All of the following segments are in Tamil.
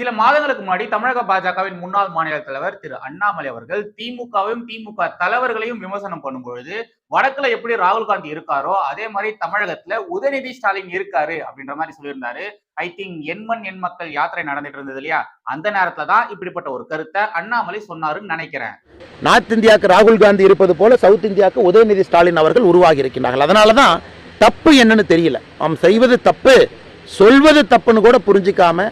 சில மாதங்களுக்கு முன்னாடி தமிழக பாஜகவின் முன்னாள் மாநில தலைவர் திரு அண்ணாமலை அவர்கள் திமுகவையும் திமுக தலைவர்களையும் விமர்சனம் பண்ணும்பொழுது வடக்குல எப்படி ராகுல் காந்தி இருக்காரோ அதே மாதிரி தமிழகத்துல உதயநிதி ஸ்டாலின் இருக்காரு அப்படின்ற மாதிரி சொல்லியிருந்தாரு. ஐ திங்க் எண்மண் எண் மக்கள் யாத்திரை நடந்துட்டு இருந்தது இல்லையா? அந்த நேரத்துல தான் இப்படிப்பட்ட ஒரு கருத்தை அண்ணாமலை சொன்னாருன்னு நினைக்கிறேன். நார்த் இந்தியாவுக்கு ராகுல் காந்தி இருப்பது போல சவுத் இந்தியாவுக்கு உதயநிதி ஸ்டாலின் அவர்கள் உருவாகி இருக்கின்றார்கள். அதனாலதான் தப்பு என்னன்னு தெரியல. நாம் செய்வது தப்பு சொல்வது தப்புன்னு கூட புரிஞ்சிக்காம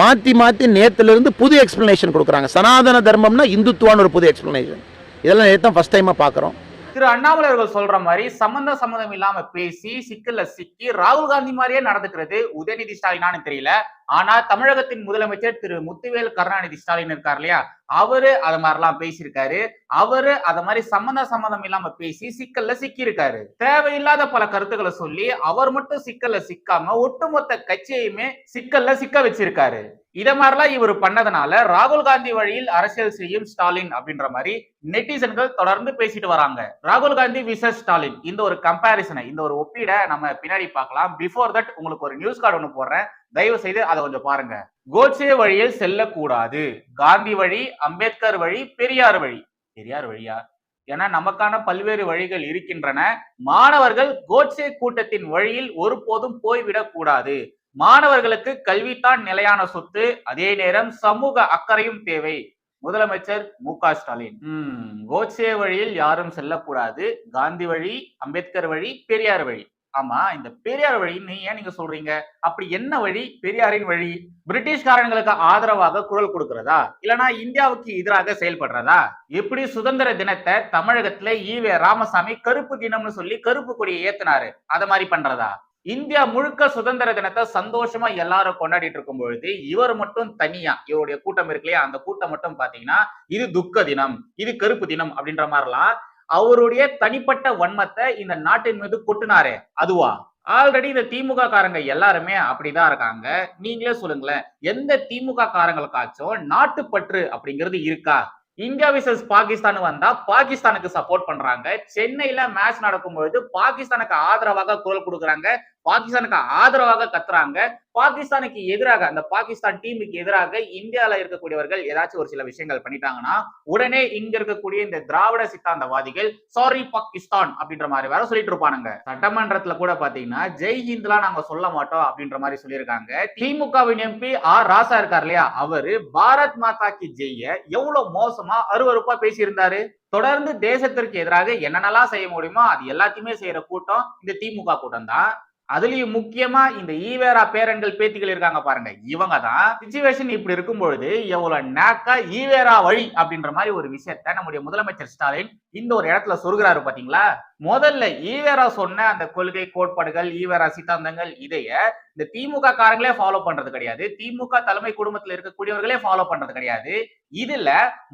மாற்றி மாற்றி நேற்றுலேருந்து புது எக்ஸ்பிளனேஷன் கொடுக்குறாங்க. சனாதன தர்மம்னா இந்துத்துவான்னு ஒரு புது எக்ஸ்பிளனேஷன் இதெல்லாம் நேற்று தான் ஃபஸ்ட் டைமாக பார்க்குறோம் திரு அண்ணாமலை அவர்கள் சொல்ற மாதிரி சம்பந்த சம்மந்தம் இல்லாம பேசி சிக்கல்ல சிக்கி ராகுல் காந்தி மாதிரியே நடந்துக்கிறது உதயநிதி ஸ்டாலினான்னு தெரியல. ஆனா தமிழகத்தின் முதலமைச்சர் திரு முத்துவேல் கருணாநிதி ஸ்டாலின் இருக்கார் இல்லையா? அவரு அத மாதிரிலாம் பேசியிருக்காரு. அவரு அத மாதிரி சம்பந்த சம்மந்தம் இல்லாம பேசி சிக்கல்ல சிக்கியிருக்காரு. தேவையில்லாத பல கருத்துக்களை சொல்லி அவர் மட்டும் சிக்கல்ல சிக்காம ஒட்டுமொத்த கட்சியையுமே சிக்கல்ல சிக்க வச்சிருக்காரு. இத மாதிரிலாம் இவர் பண்ணதுனால ராகுல் காந்தி வழியில் அரசியல் செய்யும் ஸ்டாலின் அப்படின்ற மாதிரி நெட்டிசன்கள் தொடர்ந்து பேசிட்டு வராங்க. ராகுல் காந்தி விசஸ் ஸ்டாலின். இந்த ஒரு கம்பாரிசனை இந்த ஒரு ஒப்பீடை நம்ம பின்னாடி பார்க்கலாம். பிஃபோர் தட் உங்களுக்கு ஒரு நியூஸ் கார்டு ஒன்று போடுறேன். தயவு செய்து அதை கொஞ்சம் பாருங்க. கோட்சே வழியில் செல்லக்கூடாது. காந்தி வழி அம்பேத்கர் வழி பெரியார் வழி. பெரியார் வழியா? ஏன்னா நமக்கான பல்வேறு வழிகள் இருக்கின்றன. மாணவர்கள் கோட்சே கூட்டத்தின் வழியில் ஒருபோதும் போய்விடக் கூடாது மாணவர்களுக்கு கல்வித்தான் நிலையான சொத்து. அதே நேரம் சமூக அக்கறையும் தேவை. முதலமைச்சர் மு க ஸ்டாலின். உம் கோட்சே வழியில் யாரும் செல்லக்கூடாது. காந்தி வழி அம்பேத்கர் வழி பெரியார் வழி. ஆமா இந்த பெரியார் வழின்னு ஏன் நீங்க சொல்றீங்க? அப்படி என்ன வழி? பெரியாரின் வழி பிரிட்டிஷ்காரங்களுக்கு ஆதரவாக குரல் கொடுக்கிறதா? இல்லனா இந்தியாவுக்கு எதிராக செயல்படுறதா? எப்படி சுதந்திர தினத்தை தமிழகத்துல ஈவே ராமசாமி கருப்பு தினம்னு சொல்லி கருப்பு கொடியை ஏத்துனாரு? அத மாதிரி பண்றதா? இந்தியா முழுக்க சுதந்திர தினத்தை சந்தோஷமா எல்லாரும் கொண்டாடிட்டு இருக்கும் பொழுது இவர் மட்டும் தனியா இவருடைய கூட்டம் இருக்கு இல்லையா? அந்த கூட்டம் மட்டும் பாத்தீங்கன்னா இது துக்க தினம் இது கருப்பு தினம் அப்படின்ற மாதிரிலாம் அவருடைய தனிப்பட்ட வன்மத்தை இந்த நாட்டின் மீது கொட்டினாரே. அதுவா? ஆல்ரெடி இந்த திமுக காரங்க எல்லாருமே அப்படிதான் இருக்காங்க. நீங்களே சொல்லுங்களேன் எந்த திமுக காரங்களுக்காச்சும் நாட்டுப்பற்று அப்படிங்கிறது இருக்கா? இந்தியா விசஸ் பாகிஸ்தான் வந்தா பாகிஸ்தானுக்கு சப்போர்ட் பண்றாங்க. சென்னையில மேட்ச் நடக்கும்பொழுது பாகிஸ்தானுக்கு ஆதரவாக குரல் கொடுக்குறாங்க. பாகிஸ்தானுக்கு ஆதரவாக கத்துறாங்க. பாகிஸ்தானுக்கு எதிராக அந்த பாகிஸ்தான் டீமுக்கு எதிராக இந்தியால இருக்கக்கூடியவர்கள் ஏதாச்சும் ஒரு சில விஷயங்கள் பண்ணிட்டாங்கன்னா உடனே இங்க இருக்கக்கூடிய இந்த திராவிட சித்தாந்தவாதிகள் சாரி பாகிஸ்தான் அப்படின்ற மாதிரி வேற சொல்லிட்டு இருப்பானுங்க. சட்டமன்றத்துல கூட பாத்தீங்கன்னா ஜெய் ஹிந்த்லாம் நாங்க சொல்ல மாட்டோம் அப்படின்ற மாதிரி சொல்லியிருக்காங்க. திமுகவின் எம்பி ஆர் ராசா இருக்கார் இல்லையா? அவரு பாரத் மாதா கி ஜெய்ய எவ்வளவு மோசமா அருவருப்பா பேசியிருந்தாரு. தொடர்ந்து தேசத்திற்கு எதிராக என்னென்னலாம் செய்ய முடியுமோ அது எல்லாத்தையுமே செய்யற கூட்டம் இந்த திமுக கூட்டம் தான் அதுலயும் முக்கியமா இந்த ஈவேரா பேரன்கள் பேத்திகள் இருக்காங்க பாருங்க. இவங்க தான் சுச்சுவேஷன் இப்படி இருக்கும் பொழுது எவ்வளவு நேக்கா ஈவேரா வழி அப்படின்ற மாதிரி ஒரு விஷயத்த நம்முடைய முதலமைச்சர் ஸ்டாலின் இந்த ஒரு இடத்துல சொருகிறாரு பாத்தீங்களா? முதல்ல ஈவேரா சொன்ன அந்த கொள்கை கோட்பாடுகள் ஈவேரா சித்தாந்தங்கள் இதைய இந்த திமுக காரங்களே ஃபாலோ பண்றது கிடையாது. திமுக தலைமை குடும்பத்துல இருக்கக்கூடியவர்களே ஃபாலோ பண்றது கிடையாது. இதுல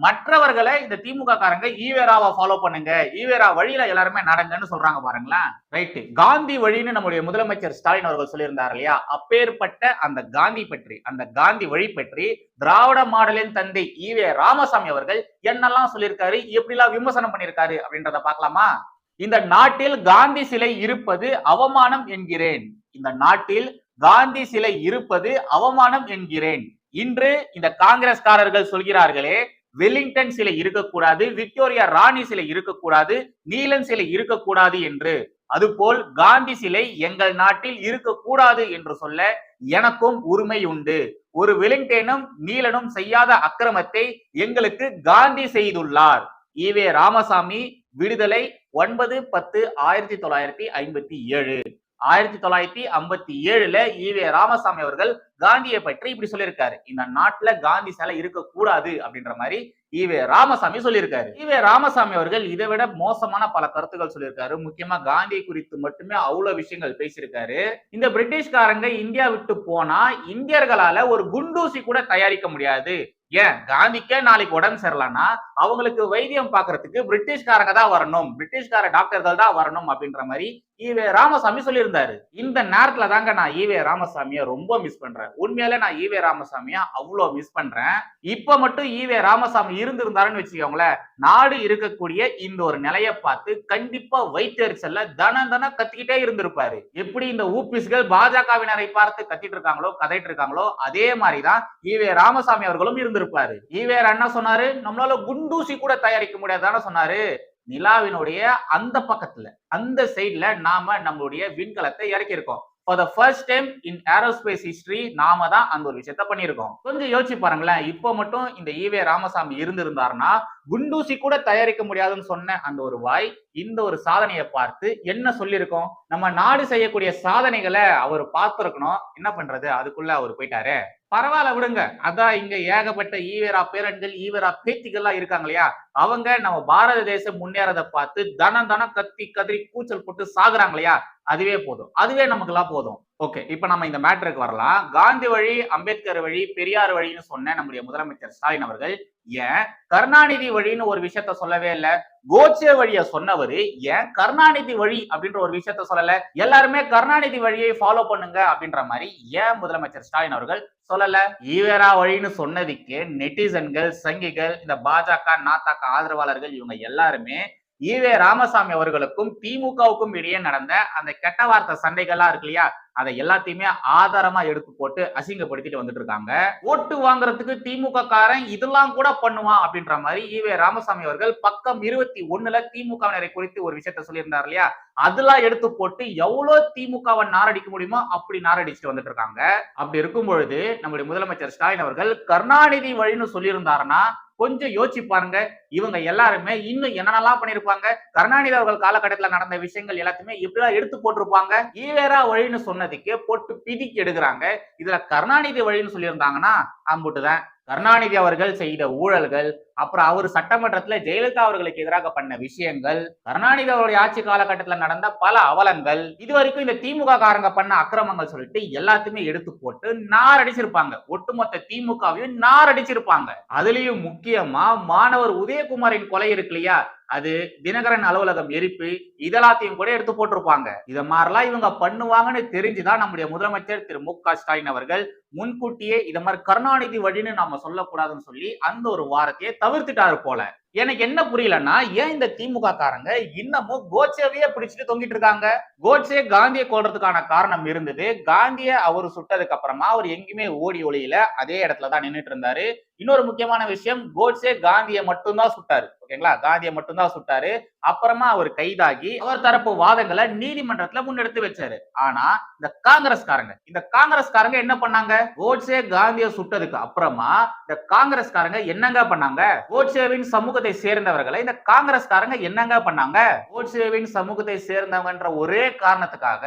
மற்றவர்களை இந்த திமுக காரங்க ஈவேராவை ஃபாலோ பண்ணுங்க. ஈவேரா வழியில எல்லாருமே நடங்கன்னு சொல்றாங்க பாருங்களேன். ரைட்டு காந்தி வழின்னு நம்முடைய முதலமைச்சர் ஸ்டாலின் அவர்கள் சொல்லியிருந்தார் இல்லையா? அப்பேற்பட்ட அந்த காந்தி பற்றி அந்த காந்தி வழி பற்றி திராவிட மாடலின் தந்தை ஈவே ராமசாமி அவர்கள் என்னெல்லாம் சொல்லியிருக்காரு? எப்படிலாம் விமர்சனம் பண்ணியிருக்காரு? அப்படின்றத பாக்கலாமா இந்த நாட்டில் காந்தி சிலை இருப்பது அவமானம் என்கிறேன். இந்த நாட்டில் காந்தி சிலை இருப்பது அவமானம் என்கிறேன். இன்று இந்த காங்கிரஸ்காரர்கள் சொல்கிறார்களே வெல்லிங்டன் சிலை இருக்கக்கூடாது விக்டோரியா ராணி சிலை இருக்கக்கூடாது நீலன் சிலை இருக்கக்கூடாது என்று. அதுபோல் காந்தி சிலை எங்கள் நாட்டில் இருக்கக்கூடாது என்று சொல்ல எனக்கும் உரிமை உண்டு. ஒரு வெலிங்டனும் நீலனும் செய்யாத அக்கிரமத்தை எங்களுக்கு காந்தி செய்துள்ளார். ஈவே ராமசாமி விடுதலை ஒன்பது பத்து ஆயிரத்தி தொள்ளாயிரத்தி ஐம்பத்தி ஏழு. ஆயிரத்தி தொள்ளாயிரத்தி ஐம்பத்தி ஏழுல ஈவே ராமசாமி அவர்கள் காந்தியை பற்றி இப்படி சொல்லியிருக்காரு. இந்த நாட்டுல காந்தி சிலை இருக்கக்கூடாது அப்படின்ற மாதிரி ஈவே ராமசாமி சொல்லியிருக்காரு. ஈவே ராமசாமி அவர்கள் இதை விட மோசமான பல கருத்துக்கள் சொல்லியிருக்காரு. முக்கியமா காந்தி குறித்து மட்டுமே அவ்வளவு விஷயங்கள் பேசியிருக்காரு. இந்த பிரிட்டிஷ்காரங்க இந்தியா விட்டு போனா இந்தியர்களால ஒரு குண்டூசி கூட தயாரிக்க முடியாது. ஏன்? காந்திக்கே நாளைக்கு உடம்பு சரியில்லைன்னா அவங்களுக்கு வைத்தியம் பாக்குறதுக்கு பிரிட்டிஷ்காரங்க தான் வரணும். பிரிட்டிஷ்கார டாக்டர்கள் தான் வரணும் அப்படின்ற மாதிரி ஈவே ராமசாமி சொல்லியிருந்தாரு. இந்த நேரத்துல தாங்க நான் ஈவே ராமசாமியை ரொம்ப மிஸ் பண்றேன். உண்மையாலே நான் ஈவே ராமசாமிய அவ்வளோ மிஸ் பண்றேன். இப்ப மட்டும் ஈவே ராமசாமி இருந்திருந்தாருன்னு வச்சுக்கோங்களேன் நாடு இருக்கக்கூடிய இந்த ஒரு நிலையை பார்த்து கண்டிப்பா வயிற்றெரிச்சல்ல தன தன கத்திக்கிட்டே இருந்திருப்பாரு. எப்படி இந்த ஊபிஸ்கள் பாஜகவினரை பார்த்து கத்திட்டு இருக்காங்களோ கதைட்டு இருக்காங்களோ அதே மாதிரிதான் ஈவே ராமசாமி அவர்களும் இருந்திருப்பாரு. ஈவேர் என்ன சொன்னாரு நம்மளால குண்டூசி கூட தயாரிக்க முடியாதான சொன்னாரு. நிலாவினுடைய அந்த பக்கத்துல அந்த சைட்ல நாம நம்மளுடைய விண்கலத்தை இறக்கியிருக்கோம். For the first time in aerospace history நாம தான் அந்த ஒரு விஷயத்த பண்ணியிருக்கோம். கொஞ்சம் யோசிச்சு பாருங்களேன் இப்போ மட்டும் இந்த ஈவே ராமசாமி இருந்திருந்தாருன்னா குண்டூசி கூட தயாரிக்க முடியாதுன்னு சொன்ன அந்த ஒரு வாய் இந்த ஒரு சாதனையை பார்த்து என்ன சொல்லியிருக்கோம்? நம்ம நாடு செய்யக்கூடிய சாதனைகளை அவர் பார்த்துருக்கணும். என்ன பண்றது? அதுக்குள்ள அவர் போயிட்டாரு. பரவாயில்ல விடுங்க. அதான் இங்க ஏகப்பட்ட ஈவேரா பேரன்கள் ஈவேரா பேத்திகள்லாம் இருக்காங்க இல்லையா அவங்க நம்ம பாரத தேசம் முன்னேறதை பார்த்து தனம் தனம் கத்தி கதறி கூச்சல் போட்டு சாகுறாங்க இல்லையா அதுவே போதும். அதுவே நமக்கு எல்லாம் போதும். ஓகே இப்ப நம்ம இந்த மேட்டருக்கு வரலாம். காந்தி வழி அம்பேத்கர் வழி பெரியார் வழின்னு சொன்ன நம்முடைய முதலமைச்சர் ஸ்டாலின் அவர்கள் ஏன் கருணாநிதி வழின்னு ஒரு விஷயத்த சொல்லவே இல்லை? கோட்சே வழிய சொன்னவரு ஏன் கருணாநிதி வழி அப்படின்ற ஒரு விஷயத்த சொல்லல? எல்லாருமே கருணாநிதி வழியை ஃபாலோ பண்ணுங்க அப்படின்ற மாதிரி ஏன் முதலமைச்சர் ஸ்டாலின் அவர்கள் சொல்லல? ஈவேரா வழின்னு சொன்னதுக்கு நெட்டிசன்கள் சங்கிகள் இந்த பாஜக நாத்தாக்க ஆதரவாளர்கள் இவங்க எல்லாருமே ஈவே ராமசாமி அவர்களுக்கும் திமுகவுக்கும் இடையே நடந்த அந்த கெட்ட வார்த்தை சண்டைகள்லாம் இருக்கு இல்லையா? அதை எல்லாத்தையுமே ஆதாரமா எடுத்து போட்டு அசிங்கப்படுத்திட்டு வந்துட்டு இருக்காங்க. ஓட்டு வாங்குறதுக்கு திமுக காரன் இதெல்லாம் கூட பண்ணுவான் அப்படின்ற மாதிரி ஈவே ராமசாமி அவர்கள் பக்கம் இருபத்தி ஒண்ணுல திமுகவினரை குறித்து ஒரு விஷயத்த சொல்லியிருந்தார் இல்லையா? அதெல்லாம் எடுத்து போட்டு எவ்வளவு திமுகவை நாரடிக்க முடியுமோ அப்படி நாரடிச்சுட்டு வந்துட்டு இருக்காங்க. அப்படி இருக்கும் பொழுது நம்முடைய முதலமைச்சர் ஸ்டாலின் அவர்கள் கருணாநிதி வழின்னு சொல்லியிருந்தாருன்னா கொஞ்சம் யோசிச்சு பாருங்க. இவங்க எல்லாருமே இன்னும் என்னென்னலாம் பண்ணிருப்பாங்க கருணாநிதி அவர்கள் காலகட்டத்தில் நடந்த விஷயங்கள் எல்லாத்தையுமே இப்படிதான் எடுத்து போட்டிருப்பாங்க? ஈவேரா வழின்னு சொன்னதுக்கு போட்டு பிதிக்கி எடுக்கிறாங்க. இதுல கருணாநிதி வழின்னு சொல்லியிருந்தாங்கன்னா அம்புட்டுதான் கருணாநிதி அவர்கள் செய்த ஊழல்கள் அப்புறம் அவர் சட்டமன்றத்துல ஜெயலலிதா அவர்களுக்கு எதிராக பண்ண விஷயங்கள் கருணாநிதி அவருடைய ஆட்சி காலகட்டத்துல நடந்த பல அவலங்கள் இது வரைக்கும் இந்த திமுக காரங்க பண்ண அக்கிரமங்கள் சொல்லிட்டு எல்லாத்தையுமே எடுத்து போட்டு நார் அடிச்சிருப்பாங்க ஒட்டுமொத்த திமுகவையும் நார் அடிச்சிருப்பாங்க அதுலயும் முக்கியமா மாணவர் உதயகுமாரின் கொலை இருக்கு இல்லையா? அது தினகரன் அலுவலகம் எரிப்பு இதெல்லாத்தையும் கூட எடுத்து போட்டிருப்பாங்க. இதை மாதிரிலாம் இவங்க பண்ணுவாங்கன்னு தெரிஞ்சுதான் நம்முடைய முதலமைச்சர் திரு மு க ஸ்டாலின் அவர்கள் முன்கூட்டியே இதை மாதிரி கருணாநிதி வழின்னு நாம சொல்லக்கூடாதுன்னு சொல்லி அந்த ஒரு வாரத்தையே தவிர்த்துட்டாரு போல. எனக்கு என்ன புரியலன்னா ஏன் இந்த திமுக காரங்க இன்னமும் கோட்சேவையே பிடிச்சிட்டு தொங்கிட்டு இருக்காங்க? கோட்சே காந்தியை கொல்றதுக்கான காரணம் இருந்தது. காந்திய அவர் சுட்டதுக்கு அப்புறமா அவர் எங்கேயுமே ஓடி ஒளியில. அதே இடத்துல தான் நின்னுட்டு இருந்தாரு. இன்னொரு முக்கியமான விஷயம் கோட்சே காந்தியை மட்டும்தான் சுட்டாரு. ஓகேங்களா? காந்தியை மட்டும்தான் சுட்டாரு. அப்புறமா அவர் கைதாகி அவர் தரப்பு வாதங்களை நீதிமன்றத்துல முன்னெடுத்து வச்சாரு. ஆனா இந்த காங்கிரஸ்காரங்க இந்த காங்கிரஸ்காரங்க என்ன பண்ணாங்க? கோட்சே காந்தியை சுட்டதுக்கு அப்புறமா இந்த காங்கிரஸ்காரங்க என்னங்க பண்ணாங்க? கோட்சேவின் சமூகத்தை சமூகத்தை சேர்ந்தவர்களை இந்த காங்கிரஸ்காரங்க என்னங்க பண்ணாங்க? கோட்சேவின் சமூகத்தை சேர்ந்தவங்கன்ற ஒரே காரணத்துக்காக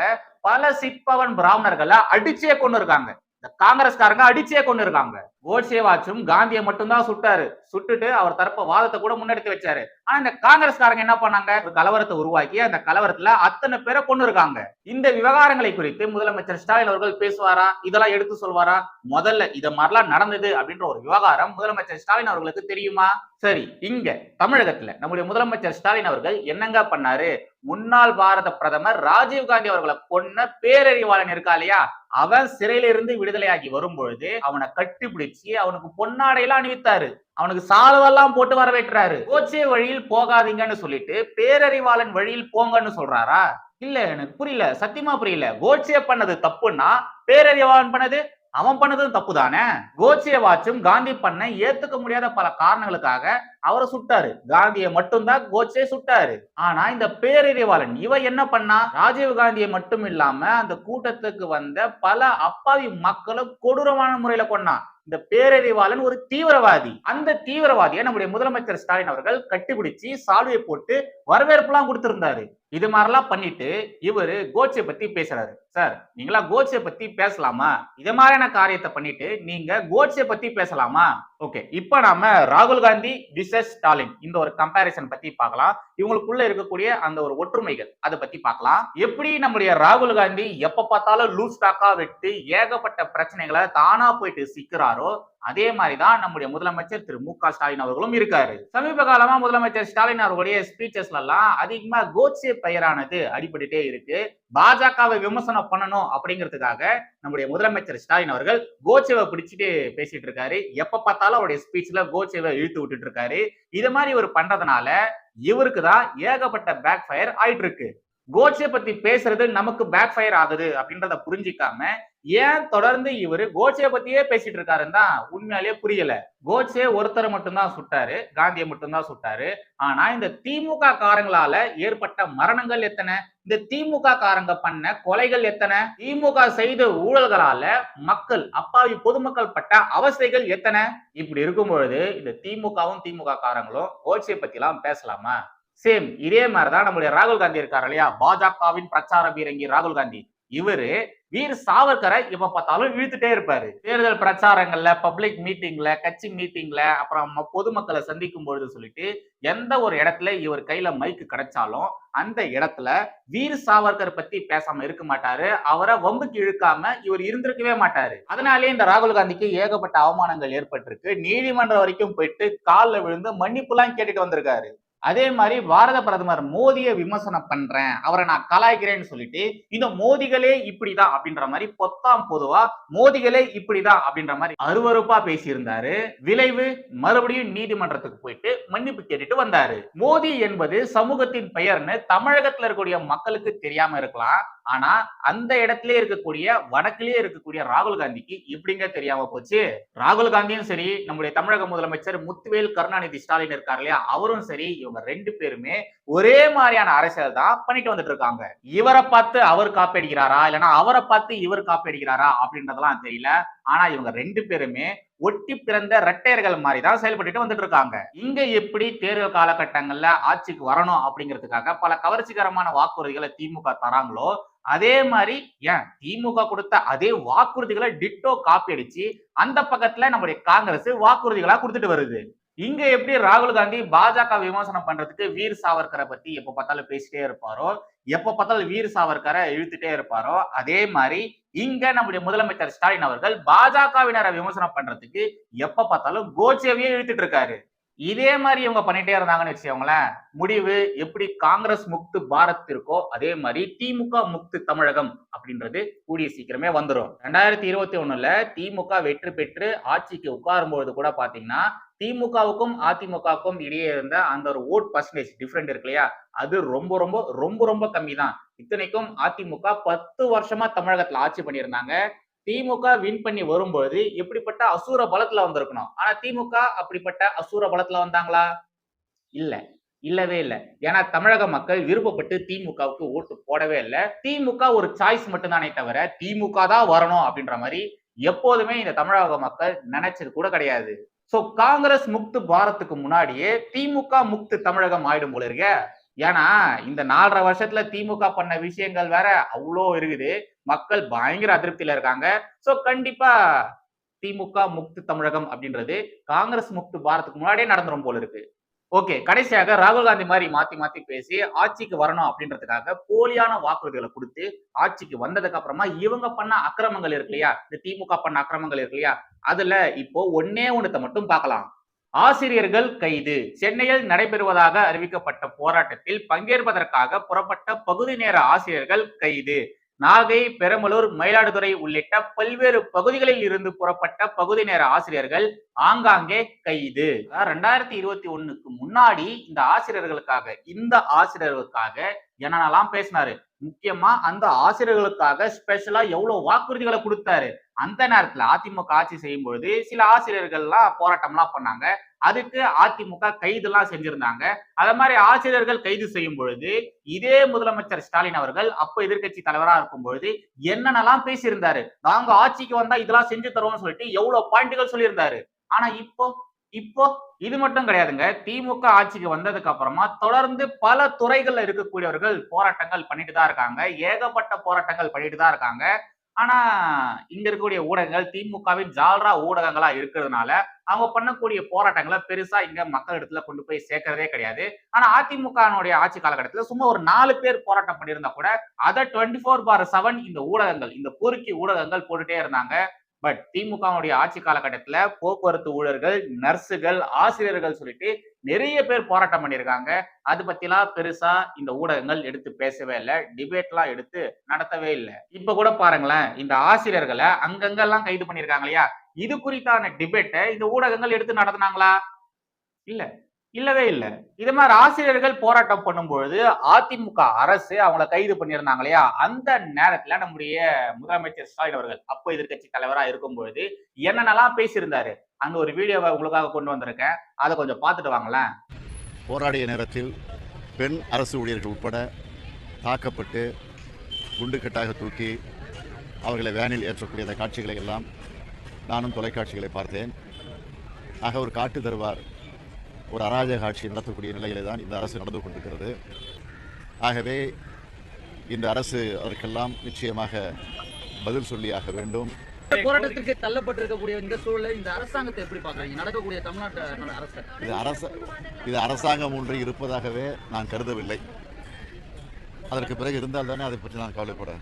பல சிப்பவன் பிராமணர்களை அடிச்சே கொண்டு இருக்காங்க. இந்த காங்கிரஸ்காரங்க அடிச்சே கொண்டு இருக்காங்க. கோட்சேவாச்சும் காந்தியை மட்டும்தான் சுட்டாரு. சுட்டுட்டு அவர் தரப்ப வாதத்தை கூட முன்னெடுத்து வச்சாரு. ஆனா இந்த காங்கிரஸ்காரங்க என்ன பண்ணாங்க? ஒரு கலவரத்தை உருவாக்கி அந்த கலவரத்துல அத்தனை பேரை கொண்டு இருக்காங்க. இந்த விவகாரங்களை குறித்து முதலமைச்சர் ஸ்டாலின் அவர்கள் பேசுவாரா? இதெல்லாம் எடுத்து சொல்வாரா? முதல்ல இதை மாதிரிலாம் நடந்தது அப்படின்ற ஒரு விவகாரம் முதலமைச்சர் ஸ்டாலின் அவர்களுக்கு தெரியுமா? சரி இங்க தமிழகத்துல நம்முடைய முதலமைச்சர் ஸ்டாலின் அவர்கள் என்னங்க பண்ணாரு? முன்னாள் பாரத பிரதமர் ராஜீவ் காந்தி அவர்களை கொன்ன பேரறிவாளன் இருக்கா இல்லையா? அவன் சிறையில இருந்து விடுதலையாகி வரும்பொழுது அவனை கட்டிப்பிடிச்சு அவனுக்கு பொன்னாடையெல்லாம் அணிவித்தாரு. அவனுக்கு சால்வெல்லாம் போட்டு வரவேற்றாரு. கோச்சே வழியில் போகாதீங்கன்னு சொல்லிட்டு பேரறிவாளன் வழியில் போங்கன்னு சொல்றாரா? இல்ல எனக்கு புரியல சத்தியமா புரியல. கோட்சே பண்ணது தப்புன்னா பேரறிவாளன் பண்ணது அவன் பண்ணதும் தப்பு தானே கோட்சே வாட்சும் காந்தி பண்ண ஏத்துக்க முடியாத பல காரணங்களுக்காக அவரை சுட்டாரு. காந்தியை மட்டும்தான் கோட்சே சுட்டாரு. ஆனா இந்த பேரறிவாளன் இவ என்ன பண்ணா? ராஜீவ் காந்தியை மட்டும் இல்லாம அந்த கூட்டத்துக்கு வந்த பல அப்பாவி மக்களும் கொடூரமான முறையில கொண்டான் இந்த பேரறிவாளன் ஒரு தீவிரவாதி. அந்த தீவிரவாதியை நம்முடைய முதலமைச்சர் ஸ்டாலின் அவர்கள் கட்டிபிடிச்சு சால்வையை போட்டு வரவேற்புலாம் கொடுத்திருந்தாரு. இது மாதிரிலாம் பண்ணிட்டு இவரு கோட்ஸை பத்தி பேசுறாரு. சார் நீங்களா கோட்ஸை பத்தி பேசலாமா? இது மாதிரியான காரியத்தை பண்ணிட்டு நீங்க கோட்ஸை பத்தி பேசலாமா? ஓகே இப்ப நாம ராகுல் காந்தி விசஸ் ஸ்டாலின் இந்த ஒரு கம்பாரிசன் பத்தி பார்க்கலாம். இவங்களுக்குள்ள இருக்கக்கூடிய அந்த ஒரு ஒற்றுமைகள் அதை பத்தி பார்க்கலாம். எப்படி நம்முடைய ராகுல் காந்தி எப்ப பார்த்தாலும் லூஸ் டாக்கா விட்டு ஏகப்பட்ட பிரச்சனைகளை தானா போயிட்டு சிக்கிறாரோ அதே மாதிரிதான் நம்முடைய முதலமைச்சர் திரு மு க ஸ்டாலின் அவர்களும் இருக்காரு. சமீப காலமா முதலமைச்சர் ஸ்டாலின் அவர்களுடைய ஸ்பீச்சஸ்ல எல்லாம் அதிகமா கோட்ஸே பெயரானது அடிபட்டுட்டே இருக்கு. பாஜகவை விமர்சனம் பண்ணணும் அப்படிங்கிறதுக்காக நம்முடைய முதலமைச்சர் ஸ்டாலின் அவர்கள் கோட்சேவை பிடிச்சிட்டு பேசிட்டு இருக்காரு. எப்ப பார்த்தாலும் அவருடைய ஸ்பீச்ல கோட்சேவை இழுத்து விட்டுட்டு இருக்காரு. இது மாதிரி இவர் பண்றதுனால இவருக்கு தான் ஏகப்பட்ட பேக் ஃபயர் ஆயிட்டு இருக்கு. கோட்ஸே பத்தி பேசுறது நமக்கு பேக் ஃபயர் ஆகுது அப்படின்றத புரிஞ்சிக்காம ஏன் தொடர்ந்து இவரு கோட்சே பத்தியே பேசிட்டு இருக்காருன்னு தான் உண்மையாலேயே புரியல. கோட்சே ஒருத்தரை மட்டும்தான் சுட்டாரு காந்தியை மட்டும்தான் சுட்டாரு. ஆனா இந்த திமுக காரங்களால ஏற்பட்ட மரணங்கள் எத்தனை? இந்த திமுக காரங்க பண்ண கொலைகள் எத்தனை? திமுக செய்த ஊழல்களால மக்கள் அப்பாவி பொதுமக்கள் பட்ட அவஸ்தைகள் எத்தனை? இப்படி இருக்கும் பொழுது இந்த திமுகவும் திமுக காரங்களும் கோட்சே பத்தி எல்லாம் பேசலாமா? சேம் இதே மாதிரிதான் நம்முடைய ராகுல் காந்தி இருக்காரு இல்லையா? பாஜகவின் பிரச்சார பீரங்கி ராகுல் காந்தி. இவரு வீர் சாவர்கரை இப்ப பார்த்தாலும் இழுத்துட்டே இருப்பாரு. தேர்தல் பிரச்சாரங்கள்ல பப்ளிக் மீட்டிங்ல கட்சி மீட்டிங்ல அப்புறம் ம- பொதுமக்களை சந்திக்கும் பொழுது சொல்லிட்டு எந்த ஒரு இடத்துல இவர் கையில மைக்கு கிடைச்சாலும் அந்த இடத்துல வீர் சாவர்கர் பத்தி பேசாம இருக்க மாட்டாரு. அவரை வம்புக்கு இழுக்காம இவர் இருந்திருக்கவே மாட்டாரு. அதனாலேயே இந்த ராகுல் காந்திக்கு ஏகப்பட்ட அவமானங்கள் ஏற்பட்டிருக்கு. நீதிமன்றம் வரைக்கும் போயிட்டு காலில் விழுந்து மன்னிப்புலாம் கேட்டுட்டு வந்திருக்காரு. அதே மாதிரி பாரத பிரதமர் மோதியை விமர்சனம் பண்றேன் அவரை நான் கலாய்க்கிறேன்னு சொல்லிட்டு இந்த மோதிகளே இப்படிதான் அப்படின்ற மாதிரி பொத்தாம் பொதுவா மோதிகளே இப்படிதான் அப்படின்ற மாதிரி அருவறுப்பா பேசியிருந்தாரு. விளைவு மறுபடியும் நீதிமன்றத்துக்கு போயிட்டு மன்னிப்பு கேட்டுட்டு வந்தாரு. மோதி என்பது சமூகத்தின் பெயர்னு தமிழகத்துல இருக்கக்கூடிய மக்களுக்கு தெரியாம இருக்கலாம். ஆனா அந்த இடத்துலயே இருக்கக்கூடிய வடக்குலயே இருக்கக்கூடிய ராகுல் காந்திக்கு இப்படிங்க தெரியாம போச்சு? ராகுல் காந்தியும் சரி நம்முடைய தமிழக முதலமைச்சர் முத்துவேல் கருணாநிதி ஸ்டாலின் இருக்கார் இல்லையா? அவரும் சரி இவங்க ரெண்டு பேருமே ஒரே மாதிரியான அரசியல் தான் பண்ணிட்டு வந்துட்டு இருக்காங்க. இவரை பார்த்து அவர் காப்பீடுகிறாரா இல்லைன்னா அவரை பார்த்து இவர் காப்பீடுகிறாரா அடிக்கிறாரா அப்படின்றதெல்லாம் தெரியல. ஆனா இவங்க ரெண்டு பேருமே ஒட்டி பிறந்த ரெட்டையர்கள் மாதிரி தான் செயல்பட்டுட்டு வந்துட்டு இருக்காங்க. இங்க எப்படி தேர்தல் காலகட்டங்கள்ல ஆட்சிக்கு வரணும் அப்படிங்கிறதுக்காக பல கவர்ச்சிகரமான வாக்குறுதிகளை திமுக தராங்களோ அதே மாதிரி ஏன் திமுக கொடுத்த அதே வாக்குறுதிகளை டிட்டோ காப்பி அடிச்சு அந்த பக்கத்துல நம்முடைய காங்கிரஸ் வாக்குறுதிகளா கொடுத்துட்டு வருது. இங்க எப்படி ராகுல் காந்தி பாஜக விமர்சனம் பண்றதுக்கு வீர் சாவர்கரை பத்தி எப்ப பார்த்தாலும் பேசிட்டே இருப்பாரோ எப்ப பார்த்தாலும் வீர் சாவர்கரை இழுத்துட்டே இருப்பாரோ அதே மாதிரி இங்க நம்முடைய முதலமைச்சர் ஸ்டாலின் அவர்கள் பாஜகவினரை விமர்சனம் பண்றதுக்கு எப்ப பார்த்தாலும் கோச்சேவையே இழுத்துட்டு இருக்காரு. இதே மாதிரி இவங்க பண்ணிட்டே இருந்தாங்கன்னு வச்சுக்கோங்களேன் முடிவு எப்படி காங்கிரஸ் முக்து பாரத் இருக்கோ அதே மாதிரி திமுக முக்து தமிழகம் அப்படின்றது கூடிய சீக்கிரமே வந்துடும் ரெண்டாயிரத்தி இருபத்தி ஒண்ணுல திமுக வெற்றி பெற்று ஆட்சிக்கு உட்காரும்போது கூட பாத்தீங்கன்னா திமுகவுக்கும் அதிமுகவுக்கும் இடையே இருந்த அந்த ஒரு ஓட் பர்சன்டேஜ் டிஃப்ரெண்ட் இருக்கு இல்லையா? அது ரொம்ப ரொம்ப ரொம்ப ரொம்ப கம்மி தான் இத்தனைக்கும் அதிமுக பத்து வருஷமா தமிழகத்துல ஆட்சி பண்ணியிருந்தாங்க. திமுக வின் பண்ணி வரும்பொழுது எப்படிப்பட்ட அசூர பலத்துல வந்திருக்கணும்? ஆனா திமுக அப்படிப்பட்ட அசூர பலத்துல வந்தாங்களா? இல்ல. இல்லவே இல்ல. ஏன்னா தமிழக மக்கள் விருப்பப்பட்டு திமுகவுக்கு ஓட்டு போடவே இல்ல. திமுக ஒரு சாய்ஸ் மட்டும்தானே தவிர திமுக தான் வரணும் அப்படின்ற மாதிரி எப்போதுமே இந்த தமிழக மக்கள் நினைச்சது கூட கிடையாது. சோ காங்கிரஸ் முக்து பாரத்துக்கு முன்னாடியே திமுக முக்து தமிழகம் ஆயிடும் போல இருக்க. ஏன்னா இந்த நாலரை வருஷத்துல திமுக பண்ண விஷயங்கள் வேற அவ்வளோ இருக்குது. மக்கள் பயங்கர அதிருப்தியில இருக்காங்க. சோ கண்டிப்பா திமுக முக்து தமிழகம் அப்படின்றது காங்கிரஸ் முக்து பாரத்துக்கு முன்னாடியே நடந்துரும் போல இருக்கு. ஓகே கடைசியாக ராகுல் காந்தி மாதிரி மாத்தி மாத்தி பேசி ஆட்சிக்கு வரணும் அப்படின்றதுக்காக போலியான வாக்குறுதிகளை கொடுத்து ஆட்சிக்கு வந்ததுக்கு அப்புறமா இவங்க பண்ண அக்கிரமங்கள் இருக்கு இல்லையா? இந்த திமுக பண்ண அக்கிரமங்கள் இருக்கு இல்லையா? அதுல இப்போ ஒன்னே ஒண்ணுத்த மட்டும் பார்க்கலாம். ஆசிரியர்கள் கைது. சென்னையில் நடைபெறுவதாக அறிவிக்கப்பட்ட போராட்டத்தில் பங்கேற்பதற்காக புறப்பட்ட பகுதி நேர ஆசிரியர்கள் கைது. நாகை பெரம்பலூர் மயிலாடுதுறை உள்ளிட்ட பல்வேறு பகுதிகளில் இருந்து புறப்பட்ட பகுதி நேர ஆசிரியர்கள் ஆங்காங்கே கைது. ரெண்டாயிரத்தி இருபத்தி ஒண்ணுக்கு முன்னாடி இந்த ஆசிரியர்களுக்காக இந்த ஆசிரியர்களுக்காக என்னென்னலாம் பேசினாரு. முக்கியமா அந்த ஆசிரியர்களுக்காக ஸ்பெஷலா எவ்வளவு வாக்குறுதிகளை கொடுத்தாரு. அந்த நேரத்துல அதிமுக ஆட்சி செய்யும் பொழுது சில ஆசிரியர்கள்லாம் போராட்டம்லாம் பண்ணாங்க. அதுக்கு அதிமுக கைதெல்லாம் செஞ்சிருந்தாங்க. அத மாதிரி ஆசிரியர்கள் கைது செய்யும் பொழுது இதே முதலமைச்சர் ஸ்டாலின் அவர்கள் அப்ப எதிர்க்கட்சி தலைவரா இருக்கும் பொழுது என்னென்னலாம் பேசியிருந்தாரு. நாங்க ஆட்சிக்கு வந்தா இதெல்லாம் செஞ்சு தருவோம்னு சொல்லிட்டு எவ்வளவு பாயிண்ட்கள் சொல்லியிருந்தாரு. ஆனா இப்போ இப்போ இது மட்டும் கிடையாதுங்க. திமுக ஆட்சிக்கு வந்ததுக்கு அப்புறமா தொடர்ந்து பல துறைகள்ல இருக்கக்கூடியவர்கள் போராட்டங்கள் பண்ணிட்டு தான் இருக்காங்க. ஏகப்பட்ட போராட்டங்கள் பண்ணிட்டு தான் இருக்காங்க. ஆனா இங்க இருக்கக்கூடிய ஊடகங்கள் திமுகவின் ஜால்ரா ஊடகங்களா இருக்கிறதுனால அவங்க பண்ணக்கூடிய போராட்டங்களை பெருசா இங்க மக்கள் இடத்துல கொண்டு போய் சேர்க்கறதே கிடையாது. ஆனா அதிமுகனுடைய ஆட்சி காலகட்டத்தில் சும்மா ஒரு நாலு பேர் போராட்டம் பண்ணியிருந்தா கூட அதை டுவெண்ட்டி ஃபோர் பார் செவன் இந்த ஊடகங்கள் இந்த குறுக்கி ஊடகங்கள் போட்டுட்டே இருந்தாங்க. பட் திமுகவுடைய ஆட்சி காலகட்டத்தில் போக்குவரத்து ஊழியர்கள் நர்ஸுகள் ஆசிரியர்கள் சொல்லிட்டு நிறைய பேர் போராட்டம் பண்ணியிருக்காங்க. அது பத்திலாம் பெருசா இந்த ஊடகங்கள் எடுத்து பேசவே இல்லை டிபேட்லாம் எடுத்து நடத்தவே இல்லை. இப்ப கூட பாருங்களேன் இந்த ஆசிரியர்களை அங்கங்கெல்லாம் கைது பண்ணியிருக்காங்க இல்லையா? இது குறித்தான டிபேட்டை இந்த ஊடகங்கள் எடுத்து நடத்துனாங்களா? இல்ல. இல்லவே இல்லை. இது மாதிரி ஆசிரியர்கள் போராட்டம் பண்ணும்பொழுது அதிமுக அரசு அவங்கள கைது பண்ணியிருந்தாங்க இல்லையா? அந்த நேரத்துல நம்முடைய முதலமைச்சர் ஸ்டாலின் அவர்கள் அப்போ எதிர்க்கட்சி தலைவரா இருக்கும் பொழுது என்னென்னலாம் பேசியிருந்தாரு? அந்த ஒரு வீடியோவை உங்களுக்காக கொண்டு வந்திருக்கேன். அதை கொஞ்சம் பார்த்துட்டு வாங்களேன். போராடிய நேரத்தில் பெண் அரசு ஊழியர்கள் உட்பட தாக்கப்பட்டு குண்டுக்கட்டாக தூக்கி அவர்களை வேனில் ஏற்றக்கூடிய அந்த காட்சிகளை எல்லாம் நானும் தொலைக்காட்சிகளை பார்த்தேன். ஆக ஒரு காட்டு தருவார் ஒரு அராஜக ஆட்சி நடத்தக்கூடிய நிலையிலே தான் இந்த அரசு நடந்து கொண்டிருக்கிறது. ஆகவே இந்த அரசு அதற்கெல்லாம் நிச்சயமாக பதில் சொல்லியாக வேண்டும். போராட்டத்திற்கு தள்ளப்பட்டிருக்கக்கூடிய இந்த சூழலை இந்த அரசாங்கத்தை எப்படி பாக்குறீங்க நடக்கக்கூடிய தமிழ்நாட்டு அரசு. இது அரச இது அரசாங்கம் ஒன்று இருப்பதாகவே நான் கருதவில்லை. அதற்கு பிறகு இருந்தால் தானே அதை பற்றி நான் கவலைப்பட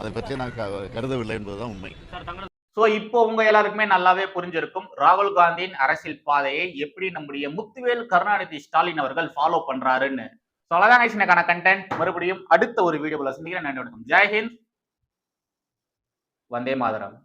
அதை பற்றி நான் கருதவில்லை என்பதுதான் உண்மை. சோ இப்போ உங்க எல்லாருக்குமே நல்லாவே புரிஞ்சிருக்கும். ராகுல் காந்தியின் அரசியல் பாதையை எப்படி நம்முடைய முத்துவேல் கருணாநிதி ஸ்டாலின் அவர்கள் ஃபாலோ பண்றாருன்னு. ஸோ அவ்வளோதான் guys கண்டென்ட் மறுபடியும் அடுத்த ஒரு வீடியோவில் சந்திக்கிறேன். நன்றி வணக்கம். ஜெய் ஹிந்த். வந்தே மாதரம்.